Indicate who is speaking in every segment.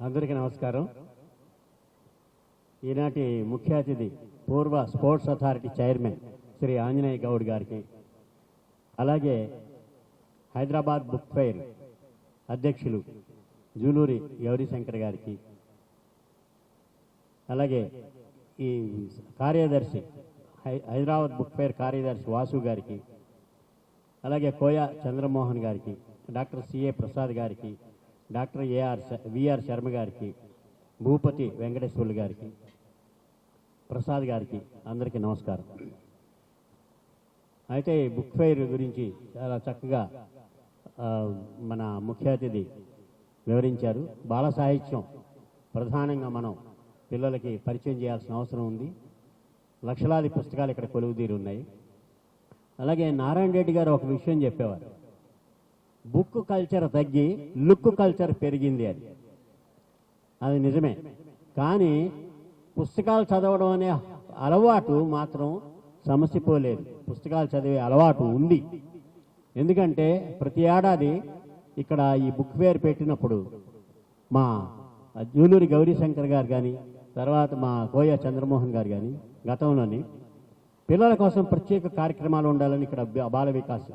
Speaker 1: అందరికీ నమస్కారం. ఈనాటి ముఖ్య అతిథి పూర్వ sports authority chairman Shri Anjaneya Goud గారికి అలాగే హైదరాబాద్ బుక్ ఫెయిర్ అధ్యక్షులు జూలూరి గౌరీశంకర్ గారికి అలాగే ఈ కార్యదర్శి హై- హైదరాబాద్ బుక్ ఫెయిర్ కార్యదర్శి వాసు గారికి అలాగే కోయ చంద్రమోహన్ గారికి డాక్టర్ సిఏ ప్రసాద్ గారికి డాక్టర్ ఏఆర్ విఆర్ శర్మ గారికి భూపతి వెంకటేశ్వర్లు గారికి ప్రసాద్ గారికి అందరికీ నమస్కారం. అయితే బుక్ ఫెయిర్ గురించి చాలా చక్కగా మన ముఖ్య అతిథి వివరించారు. బాల సాహిత్యం ప్రధానంగా మనం పిల్లలకి పరిచయం చేయాల్సిన అవసరం ఉంది. లక్షలాది పుస్తకాలు ఇక్కడ కొలువుదీరి ఉన్నాయి అలాగే నారాయణ రెడ్డి గారు ఒక విషయం చెప్పేవారు. బుక్ కల్చర్ తగ్గి లుక్ కల్చర్ పెరిగింది అది. అది నిజమే. కానీ పుస్తకాలు చదవడం అనే అలవాటు మాత్రం సమసిపోలేదు పుస్తకాలు చదివే అలవాటు ఉంది. ఎందుకంటే ప్రతి ఏడాది ఇక్కడ ఈ బుక్ ఫేర్ పెట్టినప్పుడు మా జూలూరి గౌరీశంకర్ గారు కానీ తర్వాత మా కోయ చంద్రమోహన్ గారు కానీ గతంలోని పిల్లల కోసం ప్రత్యేక కార్యక్రమాలు ఉండాలని ఇక్కడ బాల వికాసం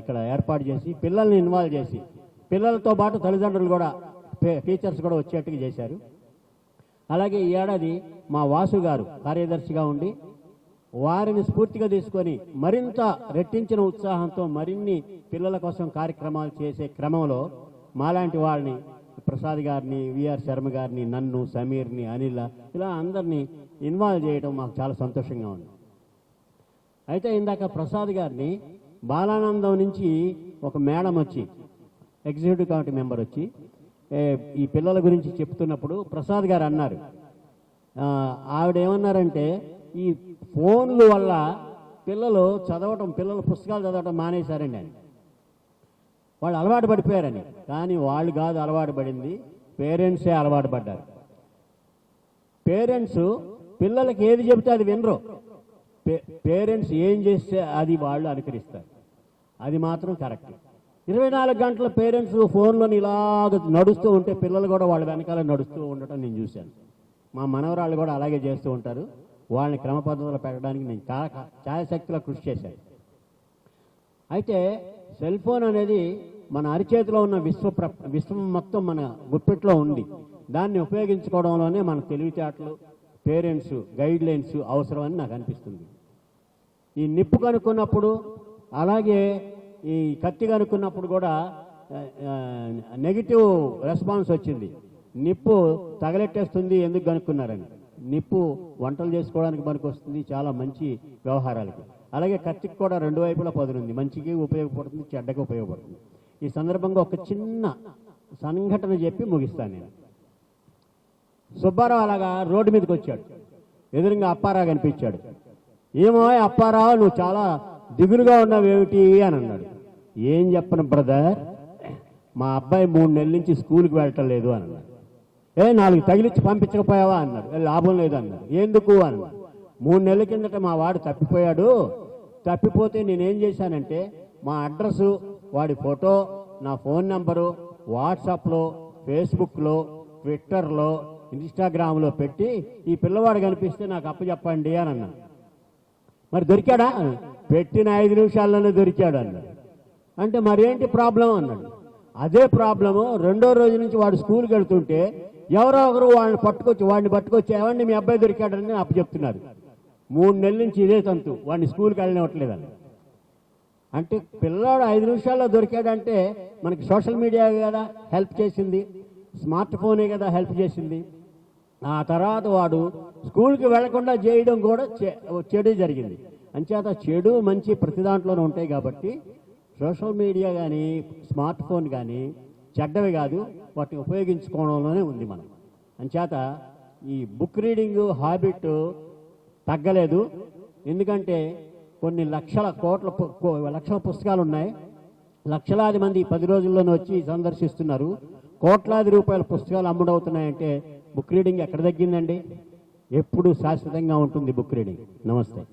Speaker 1: ఇక్కడ ఏర్పాటు చేసి పిల్లల్ని ఇన్వాల్వ్ చేసి పిల్లలతో పాటు తల్లిదండ్రులు కూడా టీచర్స్ కూడా వచ్చేట్టుగా చేశారు. అలాగే ఈ ఏడాది మా వాసు గారు కార్యదర్శిగా ఉండి వారిని స్ఫూర్తిగా తీసుకొని మరింత రెట్టించిన ఉత్సాహంతో మరిన్ని పిల్లల కోసం కార్యక్రమాలు చేసే క్రమంలో మాలాంటి వాళ్ళని ప్రసాద్ గారిని విఆర్ శర్మ గారిని నన్ను సమీర్ని అనిల్ ఇలా అందరినీ ఇన్వాల్వ్ చేయడం మాకు చాలా సంతోషంగా ఉంది. అయితే ఇందాక ప్రసాద్ గారిని బాలానందం నుంచి ఒక మేడం వచ్చి ఎగ్జిక్యూటివ్ కమిటీ మెంబర్ వచ్చి ఈ పిల్లల గురించి చెప్తున్నప్పుడు ప్రసాద్ గారు అన్నారు. ఆవిడ ఏమన్నారంటే ఈ ఫోన్ల వల్ల పిల్లలు చదవటం పిల్లలు పుస్తకాలు చదవటం మానేశారండి అని వాళ్ళు అలవాటు పడిపోయారని. కానీ వాళ్ళు కాదు అలవాటు పడింది పేరెంట్సే అలవాటు పడ్డారు. పేరెంట్స్ పిల్లలకి ఏది చెబితే అది వినరు. పేరెంట్స్ ఏం చేస్తే అది వాళ్ళు అనుకరిస్తారు. అది మాత్రం కరెక్ట్. ఇరవై నాలుగు గంటల పేరెంట్స్ ఫోన్లోని ఇలాగ నడుస్తూ ఉంటే పిల్లలు కూడా వాళ్ళ వెనకాల నడుస్తూ ఉండటం నేను చూశాను. మా మనవరాళ్ళు కూడా అలాగే చేస్తూ ఉంటారు. వాళ్ళని క్రమ పద్ధతిలో పెట్టడానికి నేను ఛాయశక్తిలో కృషి చేశాను. అయితే సెల్ ఫోన్ అనేది మన అరిచేతిలో ఉన్న విశ్వ విశ్వం మొత్తం మన గుప్పెట్లో ఉంది. దాన్ని ఉపయోగించుకోవడంలోనే మన తెలివితేటలు పేరెంట్స్ గైడ్ లైన్స్ అవసరమని నాకు అనిపిస్తుంది. ఈ నిప్పు కనుక్కున్నప్పుడు అలాగే ఈ కత్తి కనుక్కున్నప్పుడు కూడా నెగిటివ్ రెస్పాన్స్ వచ్చింది. నిప్పు తగలెట్టేస్తుంది ఎందుకు కనుక్కున్నారని. నిప్పు వంటలు చేసుకోవడానికి మనకు వస్తుంది చాలా మంచి వ్యవహారాలకి. అలాగే కత్తికి కూడా రెండు వైపులా పదునుంది. మంచికి ఉపయోగపడుతుంది చెడ్డకి ఉపయోగపడుతుంది. ఈ సందర్భంగా ఒక చిన్న సంఘటన చెప్పి ముగిస్తాను నేను. సుబ్బారావు అలాగా రోడ్డు మీదకి వచ్చాడు. ఎదురుగా అప్పారావు కనిపించాడు. ఏమో అప్పారావు నువ్వు చాలా దిగులుగా ఉన్నావు ఏమిటి అని అన్నాడు. ఏం చెప్పను బ్రదర్? మా అబ్బాయి మూడు నెలల నుంచి స్కూల్కి వెళ్ళటం లేదు అని అన్నాడు. ఏ నాలుగు తగిలిచ్చి పంపించకపోయావా అన్నాడు. లాభం లేదు అన్నాడు. ఎందుకు అన్నాడు. మూడు నెలల కిందట మా వాడు తప్పిపోయాడు. తప్పిపోతే నేనేం చేశానంటే మా అడ్రస్ వాడి ఫోటో నా ఫోన్ నంబరు వాట్సాప్లో ఫేస్బుక్లో ట్విట్టర్లో ఇన్స్టాగ్రామ్లో పెట్టి ఈ పిల్లవాడు కనిపిస్తే నాకు అప్పచెప్పండి అని అన్నా మరి దొరికాడా? పెట్టిన ఐదు నిమిషాల్లోనే దొరికాడు అన్నాడు. అంటే మరేంటి ప్రాబ్లం అన్నాడు. అదే ప్రాబ్లము రెండో రోజు నుంచి వాడు స్కూల్కి వెళ్తుంటే ఎవరో ఒకరు వాళ్ళని పట్టుకొచ్చి వాడిని పట్టుకొచ్చి ఏమండి మీ అబ్బాయి దొరికాడని అప్పు చెప్తున్నారు మూడు నెలల నుంచి ఇదే తంతు వాడిని స్కూల్కి వెళ్ళనివ్వట్లేదని అంటే పిల్లాడు ఐదు నిమిషాల్లో దొరికాడంటే మనకి సోషల్ మీడియా కదా హెల్ప్ చేసింది స్మార్ట్ ఫోనే కదా హెల్ప్ చేసింది. ఆ తర్వాత వాడు స్కూల్కి వెళ్ళకుండా చేయడం కూడా చె- చెడు జరిగింది. అంచేత చెడు మంచి ప్రతి దాంట్లోనే ఉంటాయి కాబట్టి సోషల్ మీడియా కానీ స్మార్ట్ ఫోన్ కానీ చెడ్డవి కాదు వాటిని ఉపయోగించుకోవడంలోనే ఉంది మనం. అంచేత ఈ బుక్ రీడింగ్ హాబిట్ తగ్గలేదు. ఎందుకంటే కొన్ని లక్షల కోట్ల కో- లక్షల పుస్తకాలు ఉన్నాయి లక్షలాది మంది పది రోజుల్లోనే వచ్చి సందర్శిస్తున్నారు. కోట్లాది రూపాయల పుస్తకాలు అమ్ముడవుతున్నాయంటే బుక్ రీడింగ్ ఎక్కడ తగ్గిందండి? ఎప్పుడు శాశ్వతంగా ఉంటుంది బుక్ రీడింగ్. నమస్తే.